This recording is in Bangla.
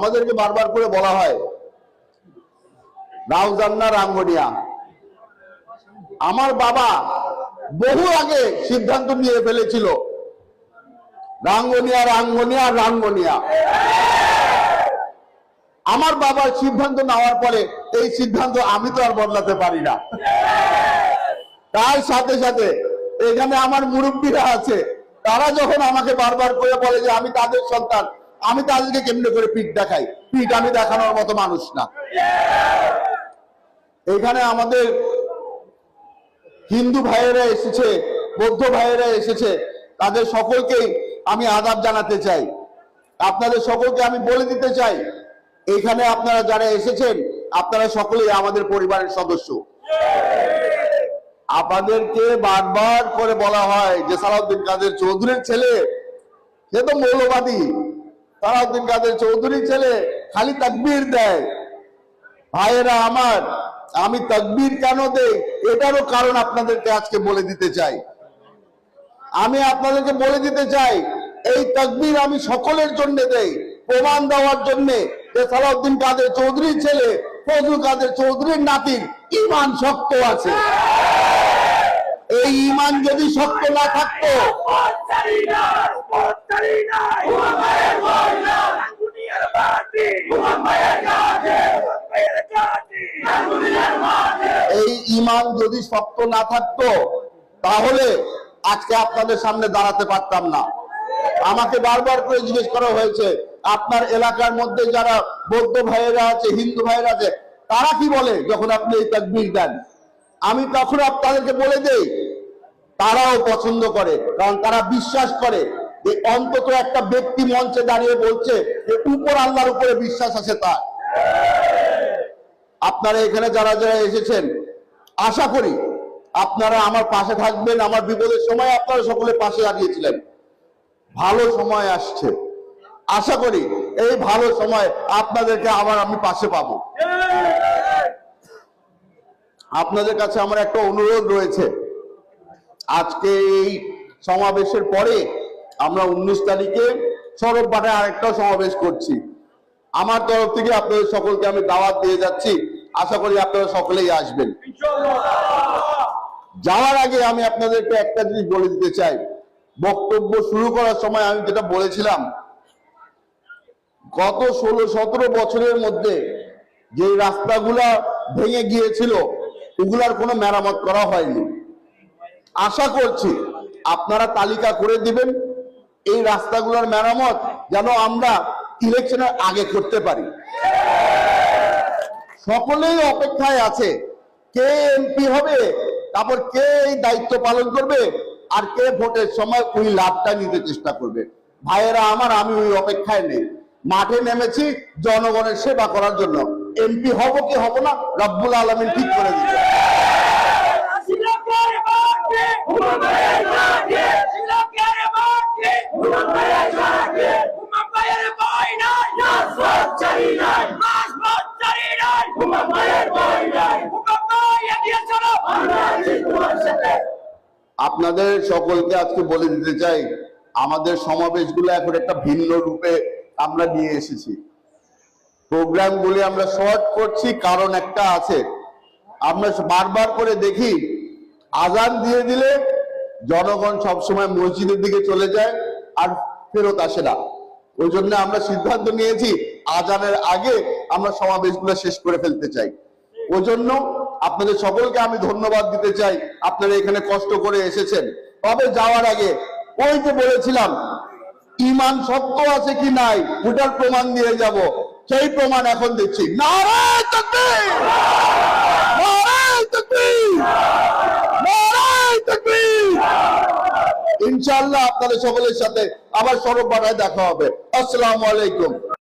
আমাদেরকে বারবার করে বলা হয় রাউজান্না রাঙ্গনিয়া আমার বাবা বহু আগে সিদ্ধান্ত নিয়ে ফেলেছিল রাঙ্গনিয়া রাঙ্গনিয়া রাঙ্গনিয়া আমার বাবার সিদ্ধান্ত নেওয়ার পরে এই সিদ্ধান্ত আমি তো আর বদলাতে পারি না। তার সাথে সাথে এখানে আমার মুরব্বীরা আছে, তারা যখন আমাকে বারবার করে বলে যে আমি তাদের সন্তান আমি তাদেরকে কেমনে করে পিঠ দেখাই? পিঠ আমি দেখানোর মতো মানুষ না। এখানে আমাদের হিন্দু ভাইয়েরা এসেছে, বৌদ্ধ ভাইয়েরা এসেছে, তাদের সকলকেই আমি আদাব জানাতে চাই। আপনাদের সকলকে আমি বলে দিতে চাই, এখানে আপনারা যারা এসেছেন, আপনারা সকলেই আমাদের পরিবারের সদস্য। আপনাদেরকে বারবার করে বলা হয় যে সালাউদ্দিন কাদের চৌধুরীর ছেলে, সে তো মৌলবাদী। সালাউদ্দিন কাদের চৌধুরীর ছেলে খালি তাকবীর দেয়। ভাইয়েরা আমার, আমি তাকবীর কেন দেই? এটারও কারণ আপনাদেরকে আজকে বলে দিতে চাই। আমি আপনাদেরকে বলে দিতে চাই, এই তাকবীর আমি সকলের জন্য দেই। প্রমাণ দেওয়ার জন্য যে সালাউদ্দিন কাদের চৌধুরীর ছেলে ফজল কাদের চৌধুরীর নাতির ইমান শক্ত আছে। এই ইমান যদি শক্ত না থাকতো, এই ইমান যদি শক্ত না থাকতো, তাহলে আজকে আপনাদের সামনে দাঁড়াতে পারতাম না। আমাকে বারবার করে জিজ্ঞেস করা হয়েছে, আপনার এলাকার মধ্যে যারা বৌদ্ধ ভাইয়েরা আছে, হিন্দু ভাইয়েরা আছে, তারা কি বলে যখন আপনি এই তাকবীর দেন? আমি তখন আপনাদেরকে বলে দেই তারাও পছন্দ করে, কারণ তারা বিশ্বাস করে যে অন্তত একটা ব্যক্তি মঞ্চে দাঁড়িয়ে বলছে যে উপর আল্লাহর উপরে বিশ্বাস আছে তার। আপনারা এখানে যারা যারা এসেছেন, আশা করি আপনারা আমার পাশে থাকবেন, আমার বিপদের সময় আপনারা সকলে পাশে দাঁড়িয়েছিলেন। ভালো সময় আসছে। আশা করি এই ভালো সময় আপনাদেরকে আবার আমি পাশে পাবো। আপনাদের কাছে আমার একটা অনুরোধ রয়েছে। আজকে এই সমাবেশের পরে আমরা উনিশ তারিখে সড়ক বাটায় আরেকটাও সমাবেশ করছি। আমার তরফ থেকে আপনাদের সকলকে আমি দাওয়াত দিয়ে যাচ্ছি। আশা করি আপনারা সকলেই আসবেন। যাওয়ার আগে আমি আপনাদেরকে একটা জিনিস বলে দিতে চাই। বক্তব্য শুরু করার সময় আমি যেটা বলেছিলাম, গত ষোলো সতেরো বছরের মধ্যে যে রাস্তাগুলা ভেঙে গিয়েছিল, ওগুলার কোনো মেরামত করা হয়নি। আশা করছি আপনারা তালিকা করে দিবেন, এই রাস্তাগুলোর মেরামত যেন আমরা ইলেকশনের আগে করতে পারি। সকলেই অপেক্ষায় আছে, কে এমপি হবে, তারপর কে এই দায়িত্ব পালন করবে, আর কে ভোটের সময় ওই লাভটা নিতে চেষ্টা করবে। ভাইয়েরা আমার, আমি ওই অপেক্ষায় নেই। মাঠে নেমেছি, জনগণের সেবা করার জন্য। এমপি হব কি হব না, রব্বুল আলমিন ঠিক করে দিবে আপনাদের সকলকে আজকে বলে দিতে চাই, আমাদের সমাবেশগুলো এখন একটা ভিন্ন রূপে আমরা নিয়ে এসেছি। প্রোগ্রামগুলি আমরা শর্ট করছি, কারণ একটা আছে। আমরা বারবার করে দেখি, আজান দিয়ে দিলে জনগণ সবসময় মসজিদের দিকে চলে যায় আর ফেরত আসে না। ওই জন্য আমরা সিদ্ধান্ত নিয়েছি, আজানের আগে আমরা সমাবেশগুলো শেষ করে ফেলতে চাই। ওই জন্য আপনাদের সকলকে আমি ধন্যবাদ দিতে চাই। আপনারা এখানে কষ্ট করে এসেছেন। তবে যাওয়ার আগে ওই যে বলেছিলাম, ইমান সত্য আছে কি নাই, ওটার প্রমাণ দিয়ে যাব। সেই প্রমাণ এখন দিচ্ছি। ইনশাআল্লাহ আপনাদের সকলের সাথে আবার সড়ক বাটায় দেখা হবে। আসসালামু আলাইকুম।